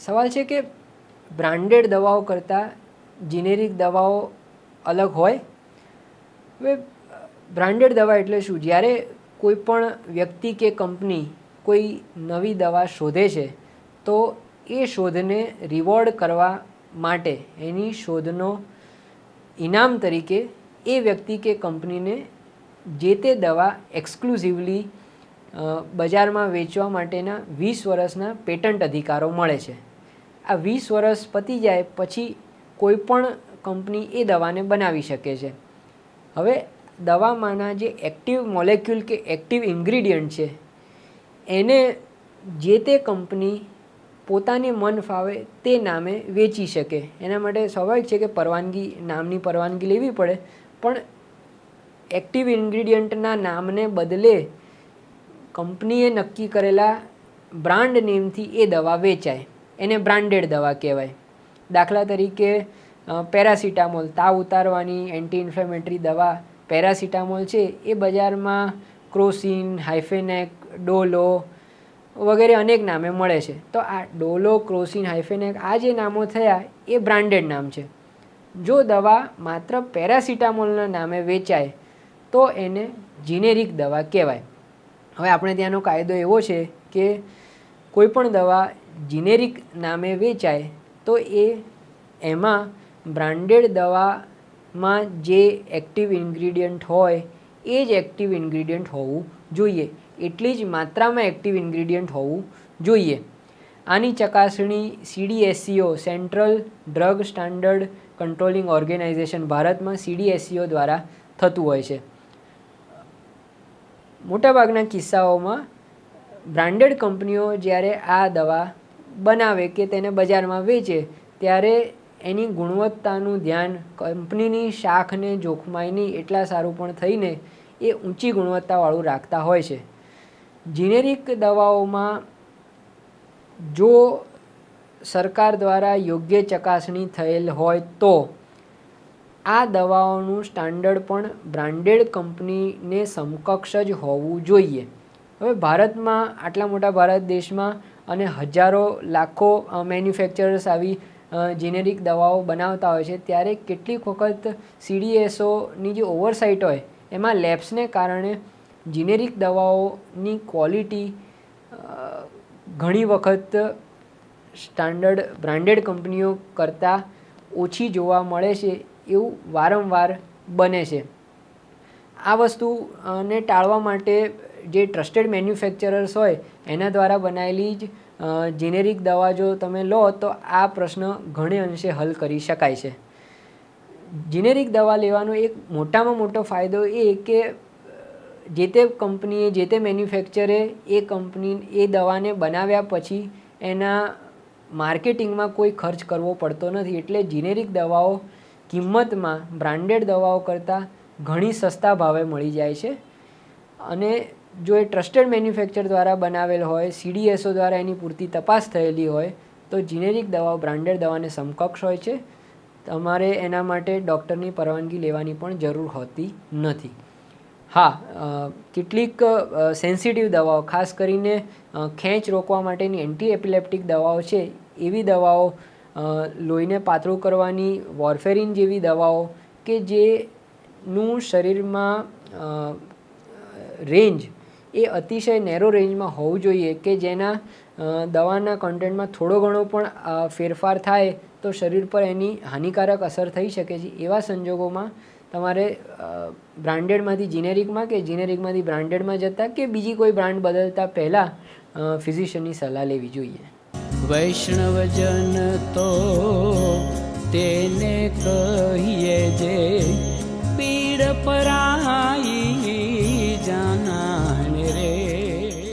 સવાલ છે કે બ્રાન્ડેડ દવાઓ કરતાં જીનેરિક દવાઓ અલગ હોય? હવે, બ્રાન્ડેડ દવા એટલે શું? જ્યારે કોઈ પણ વ્યક્તિ કે કંપની કોઈ નવી દવા શોધે છે, તો એ શોધને રિવોર્ડ કરવા માટે એની શોધનો ઇનામ તરીકે એ વ્યક્તિ કે કંપનીને જે તે દવા એક્સક્લુઝિવલી બજારમાં વેચવા માટેના વીસ વર્ષના પેટન્ટ અધિકારો મળે છે. આ વીસ વર્ષ પતી જાય પછી કોઈ પણ કંપની એ દવાને બનાવી શકે છે. હવે દવામાંના જે એક્ટિવ મોલેક્યુલ કે એક્ટિવ ઇન્ગ્રીડિયન્ટ છે, એને જે તે કંપની પોતાને મન ફાવે તે નામે વેચી શકે. એના માટે સ્વાભાવિક છે કે પરવાનગી, નામની પરવાનગી લેવી પડે, પણ એક્ટિવ ઇન્ગ્રીડિયન્ટના નામને બદલે કંપનીએ નક્કી કરેલા બ્રાન્ડ નેમથી એ દવા વેચાય. એને બ્રાન્ડેડ દવા કહેવાય. દાખલા તરીકે પેરાસિટામોલ, તાવ ઉતારવાની એન્ટી ઇન્ફ્લેમેટરી દવા પેરાસિટામોલ છે, એ બજારમાં ક્રોસિન, હાઇફેનેક, ડોલો વગેરે અનેક નામે મળે છે. તો આ ડોલો, ક્રોસિન, હાઇફેનેક આ જે નામો થયા, એ બ્રાન્ડેડ નામ છે. જો દવા માત્ર પેરાસિટામોલના નામે વેચાય, તો એને જીનેરિક દવા કહેવાય. હવે આપણે ત્યાંનો કાયદો એવો છે કે કોઈપણ દવા જીનેરિક નામે વેચાય, તો એ એમાં બ્રાન્ડેડ દવામાં જે એક્ટિવ ઇન્ગ્રીડિયન્ટ હોય, એ જ એક્ટિવ ઇન્ગ્રીડિયન્ટ હોવું જોઈએ. એટલી જ માત્રામાં એક્ટિવ ઇન્ગ્રીડિયન્ટ હોવું જોઈએ. આની ચકાસણી CDSCO central drug standard controlling organisation ભારતમાં સીડીએસસીઓ દ્વારા થતું હોય છે. મોટાભાગના કિસ્સાઓમાં બ્રાન્ડેડ કંપનીઓ જ્યારે આ દવા બનાવે કે તેને બજારમાં વેચે, ત્યારે એની ગુણવત્તાનું ધ્યાન કંપનીની શાખને જોખમાયની એટલા સારું પણ થઈને એ ઊંચી ગુણવત્તાવાળું રાખતા હોય છે. જીનેરિક દવાઓમાં જો સરકાર દ્વારા યોગ્ય ચકાસણી થયેલ હોય તો, આ દવાઓનું સ્ટાન્ડર્ડ પણ બ્રાન્ડેડ કંપનીને સમકક્ષ જ હોવું જોઈએ. હવે ભારતમાં, આટલા મોટા ભારત દેશમાં અને હજારો લાખો મેન્યુફેક્ચરર્સ આવી જેનેરિક દવાઓ બનાવતા હોય છે. ત્યારે કેટલીક વખત સીડીએસઓની જે ઓવરસાઇટ હોય, એમાં લેબ્સને કારણે જીનેરિક દવાઓની ક્વોલિટી ઘણી વખત સ્ટાન્ડર્ડ બ્રાન્ડેડ કંપનીઓ કરતાં ઓછી જોવા મળે છે, એવું વારંવાર બને છે. આ વસ્તુને ટાળવા માટે જે ટ્રસ્ટેડ મેન્યુફેક્ચરર્સ હોય, એના દ્વારા બનાવેલી જ જેનેરિક દવા જો તમે લો, તો આ પ્રશ્ન ઘણે અંશે હલ કરી શકાય છે. જેનેરિક દવા લેવાનો એક મોટામાં મોટો ફાયદો એ કે, જે તે કંપનીએ, જે તે મેન્યુફેક્ચરે એ કંપની, એ દવાને બનાવ્યા પછી એના માર્કેટિંગમાં કોઈ ખર્ચ કરવો પડતો નથી. એટલે જીનેરિક દવાઓ કિંમતમાં બ્રાન્ડેડ દવાઓ કરતાં ઘણી સસ્તા ભાવે મળી જાય છે. અને જો એ ટ્રસ્ટેડ મેન્યુફેક્ચર દ્વારા બનાવેલ હોય સીડીએસઓ દ્વારા એની પૂરતી તપાસ થયેલી હોય, તો જીનેરિક દવાઓ બ્રાન્ડેડ દવાને સમકક્ષ હોય છે. તમારે એના માટે ડૉક્ટરની પરવાનગી લેવાની પણ જરૂર હોતી નથી. હા કેટલીક સેન્સિટિવ દવાઓ, ખાસ કરીને ખેંચ રોકવા માટેની એન્ટી એપિલેપ્ટિક દવાઓ છે, એવી દવાઓ લોહીને પાતળું કરવાની વોર્ફેરિન જેવી દવાઓ કે જેનું શરીરમાં રેન્જ એ અતિશય નેરો રેન્જમાં હોવું જોઈએ કે જેના દવાના કન્ટેન્ટમાં થોડો ઘણો પણ ફેરફાર થાય તો શરીર પર એની હાનિકારક અસર થઈ શકે છે. એવા સંજોગોમાં તમારે બ્રાન્ડેડમાંથી જીનેરિકમાં કે જીનેરિકમાંથી બ્રાન્ડેડમાં જતા કે બીજી કોઈ બ્રાન્ડ બદલતા પહેલાં ફિઝિશિયનની સલાહ લેવી જોઈએ? વૈષ્ણવજન તો તેને કહીએ જે પીડ પરા